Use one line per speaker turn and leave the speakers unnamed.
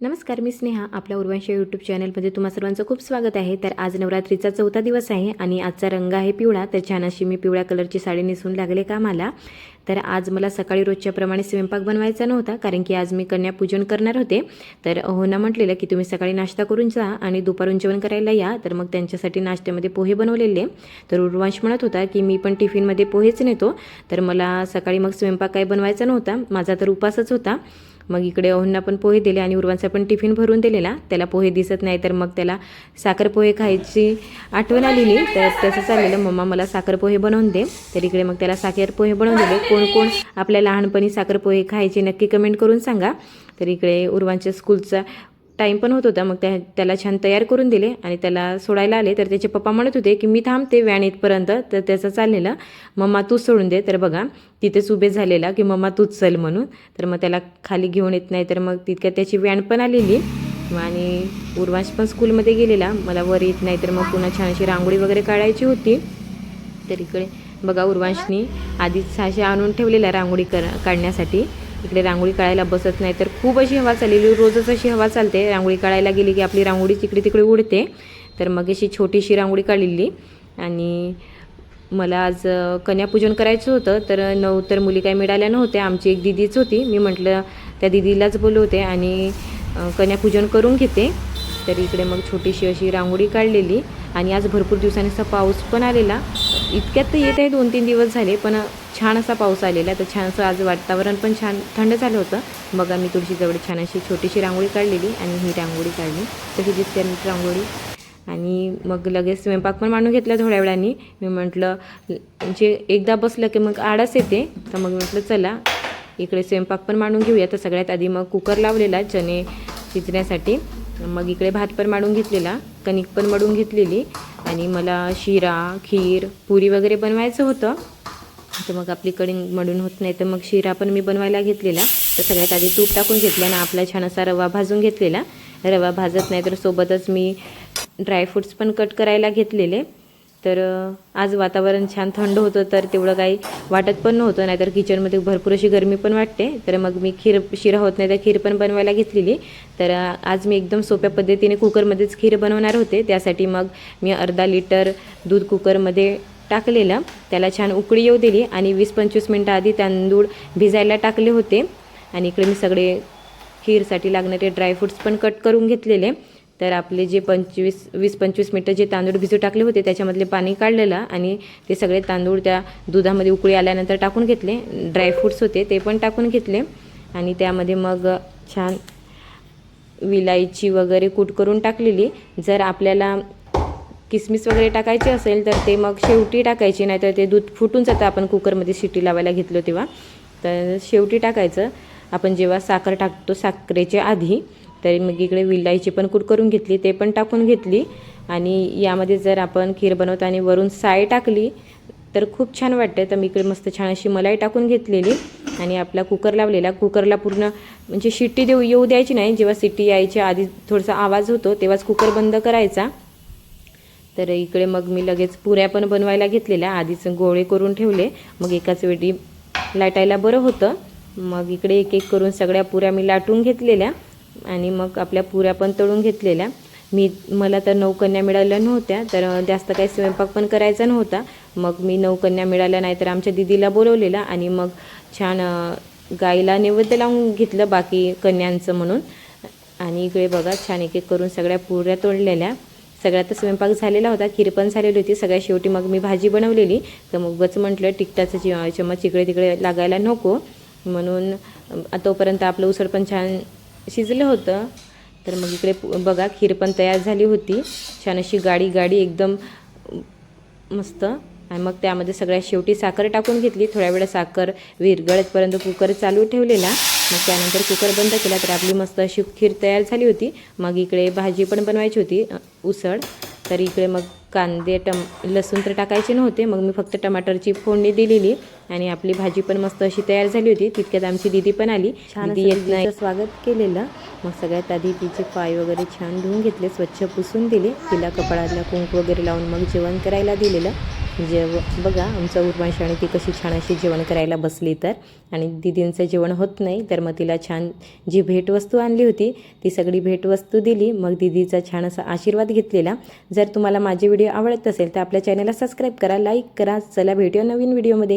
नमस्कार मी स्नेहा आपल्या उर्वांश यूट्यूब चॅनलमध्ये तुम्हा सर्वांचं खूप स्वागत आहे. तर आज नवरात्रीचा चौथा दिवस आहे आणि आजचा रंग आहे पिवळा. तर छान अशी मी पिवळ्या कलरची साडी नेसून लागले कामाला. तर आज मला सकाळी रोजच्याप्रमाणे स्वयंपाक बनवायचा नव्हता कारण की आज मी कन्यापूजन करणार होते. तर होना म्हटलेलं की तुम्ही सकाळी नाश्ता करून जा आणि दुपारून जेवण करायला या. तर मग त्यांच्यासाठी नाश्त्यामध्ये पोहे बनवलेले. तर उर्वांश म्हणत होता की मी पण टिफिनमध्ये पोहेच नेतो. तर मला सकाळी मग स्वयंपाक काही बनवायचा नव्हता. माझा तर उपासच होता. मग इकडे ओहनना पण पोहे दिले आणि उर्वांचा पण टिफिन भरून दिलेला. त्याला पोहे दिसत नाही तर मग त्याला साखर पोहे खायची आठवण आलेली तर त्याचं चाललेलं मम्मा मला साखर पोहे बनवून दे. तर इकडे मग त्याला साखर पोहे बनवून दिले. कोण कोण आपल्या लहानपणी साखर पोहे खायचे नक्की कमेंट करून सांगा. तर इकडे उर्वांच्या स्कूलचा टाईम पण होत होता. मग त्या त्याला छान तयार करून दिले आणि त्याला सोडायला आले. तर त्याचे पप्पा म्हणत होते की मी थांबते व्हॅन इथपर्यंत. तर त्याचं चाललेलं मम्मा तूच सोडून दे. तर बघा तिथेच उभे झालेला की मम्मा तूच चल म्हणून. तर मग त्याला खाली घेऊन येत नाही. तर मग तितक्यात त्याची व्हॅन पण आलेली आणि उर्वांश पण स्कूलमध्ये गेलेला. मला वर येत नाही. तर मग पुन्हा छान अशी रांगोळी वगैरे काढायची होती. तर इकडे बघा उर्वांशनी आधीच सहाशे आणून ठेवलेला रांगोळी कर काढण्यासाठी. इकडे रांगोळी काढायला बसत नाही. तर खूप अशी हवा चाललेली रोजच अशी हवा चालते. रांगोळी काढायला गेली की आपली रांगोळी तिकडे तिकडे उडते. तर मग अशी छोटीशी रांगोळी काढलेली. आणि मला आज कन्यापूजन करायचं होतं. तर नऊ तर मुली काही मिळाल्या नव्हत्या. आमची एक दिदीच होती. मी म्हटलं त्या दिदीलाच बोलवते आणि कन्यापूजन करून घेते. तर इकडे मग छोटीशी अशी रांगोळी काढलेली. आणि आज भरपूर दिवसांनी असा पाऊस पण आलेला. इतक्यात तर येत आहे दोन तीन दिवस झाले पण छान असा पाऊस आलेला तर छान असं आज वातावरण पण छान थंड झालं होतं. बघा मी तुळशीजवळ छान अशी छोटीशी रांगोळी काढलेली आणि ही रांगोळी काढली. तशी दिसते रांगोळी. आणि मग लगेच स्वयंपाक पण मांडून घेतला थोड्या वेळाने. मी म्हटलं म्हणजे एकदा बसलं की मग आळस येते. तर मग म्हटलं चला इकडे स्वयंपाक पण मांडून घेऊया. तर सगळ्यात आधी मग कुकर लावलेला चणे शिजण्यासाठी. मग इकडे भात पण मांडून घेतलेला कणिक पण मडून घेतलेली. आणि मला शिरा खीर पुरी वगैरे बनवायचं होतं. तर मग आपली कणिक मडून होत नाही तर मग शिरा पण मी बनवायला घेतलेला. तर सगळ्यात आधी तूप टाकून घेतलं ना आपला छान असा रवा भाजून घेतलेला. रवा भाजत नाही तर सोबतच मी ड्रायफ्रूट्स पण कट करायला घेतलेले. तर आज वातावरण छान थंड होतं तर तेवढं काही वाटत पण नव्हतं. नाहीतर किचनमध्ये भरपूर अशी गरमी पण वाटते. तर मग मी खीर शिरा होत नाही तर खीर पण बनवायला घेतलेली. तर आज मी एकदम सोप्या पद्धतीने कुकरमध्येच खीर बनवणार होते. त्यासाठी मग मी अर्धा लिटर दूध कुकरमध्ये टाकलेलं. त्याला छान उकळी येऊ दिली आणि वीस पंचवीस मिनटं आधी तांदूळ भिजायला टाकले होते. आणि इकडे मी सगळे खीरसाठी लागणारे ड्रायफ्रूट्स पण कट करून घेतलेले. तर आपले जे पंचवीस वीस पंचवीस मिनटं जे तांदूळ भिजू टाकले होते त्याच्यामधले पाणी काढलेलं आणि ते सगळे तांदूळ त्या दुधामध्ये उकळी आल्यानंतर टाकून घेतले. ड्रायफ्रूट्स होते ते पण टाकून घेतले. आणि त्यामध्ये मग छान विलायची वगैरे कूट करून टाकलेली. जर आपल्याला किसमिस वगैरे टाकायची असेल तर ते मग शेवटी टाकायची नाहीतर ते दूध फुटून जातं. आपण कुकरमध्ये शिटी लावायला घेतलो तेव्हा. तर शेवटी टाकायचं. आपण जेव्हा साखर टाकतो साखरेच्या आधी तर मग इकडे विलायची पण कूट करून घेतली ते पण टाकून घेतली. आणि यामध्ये जर आपण खीर बनवताना वरून साय टाकली तर खूप छान वाटते तर मी इकडे मस्त छान अशी मलाई टाकून घेतलेली आणि आपला कुकर लावलेला. कुकरला पूर्ण म्हणजे शिट्टी देऊ येऊ द्यायची नाही. जेव्हा सिट्टी यायच्या आधी थोडासा आवाज होतो तेव्हाच कुकर बंद करायचा. तर इकडे मग मी लगेच पुऱ्या पण बनवायला घेतलेल्या. आधीच गोळे करून ठेवले. मग एकाच वेळी लाटायला बरं होतं. मग इकडे एक एक करून सगळ्या पुऱ्या मी लाटून घेतलेल्या. आणि मग आपल्या पुऱ्या पण तळून घेतलेल्या. मी मला तर नौकन्या मिळाल्या नव्हत्या तर जास्त काही स्वयंपाक पण करायचा नव्हता. मग मी नौकन्या मिळाल्या नाही तर आमच्या दिदीला बोलवलेला आणि मग छान गाईला नैवेद्य लावून घेतलं बाकी कन्यांचं म्हणून. आणि इकडे बघा छान एक एक करून सगळ्या पुऱ्या तोडलेल्या. सगळ्यात स्वयंपाक झालेला होता खीर पण झालेली होती. सगळ्या शेवटी मग मी भाजी बनवलेली. तर मग बच म्हटलं टिकटाचं चमच इकडे तिकडे लागायला नको. म्हणून तोपर्यंत आपलं उसळ पण छान शिजलं होतं. तर मग इकडे बघा खीर पण तयार झाली होती. छान अशी गाडी गाडी एकदम मस्त. आणि मग त्यामध्ये सगळ्या शेवटी साखर टाकून घेतली. थोड्या वेळ साखर विरगळतपर्यंत कुकर चालू ठेवलेला. मग त्यानंतर कुकर बंद केला. तर आपली मस्त अशी खीर तयार झाली होती. मग इकडे भाजी पण बनवायची होती. उसळ. तर इकडे मग कांदे टम लसूण तर टाकायचे नव्हते. मग मी फक्त टमाटरची फोडणी दिलेली आणि आपली भाजी पण मस्त अशी तयार झाली होती. तितक्यात आमची दिदी पण आली. दिदी येत नाही. स्वागत केलेलं. मग सगळ्यात आधी तिचे पाय वगैरे छान धुवून घेतले स्वच्छ पुसून दिले. तिला कपाळातला कुंकू वगैरे लावून मग जेवण करायला दिलेलं. म्हणजे जेव बघा आमच्या उर्वांश आणि ती कशी छान अशी जेवण करायला बसली तर. आणि दिदींचं जेवण होत नाही तर मग तिला छान जी भेटवस्तू आणली होती ती सगळी भेटवस्तू दिली. मग दिदीचा छान असा आशीर्वाद घेतलेला. जर तुम्हाला माझे व्हिडिओ आवडत असेल तर आपल्या चॅनलला सबस्क्राईब करा लाईक करा. चला भेटूया नवीन व्हिडिओमध्ये.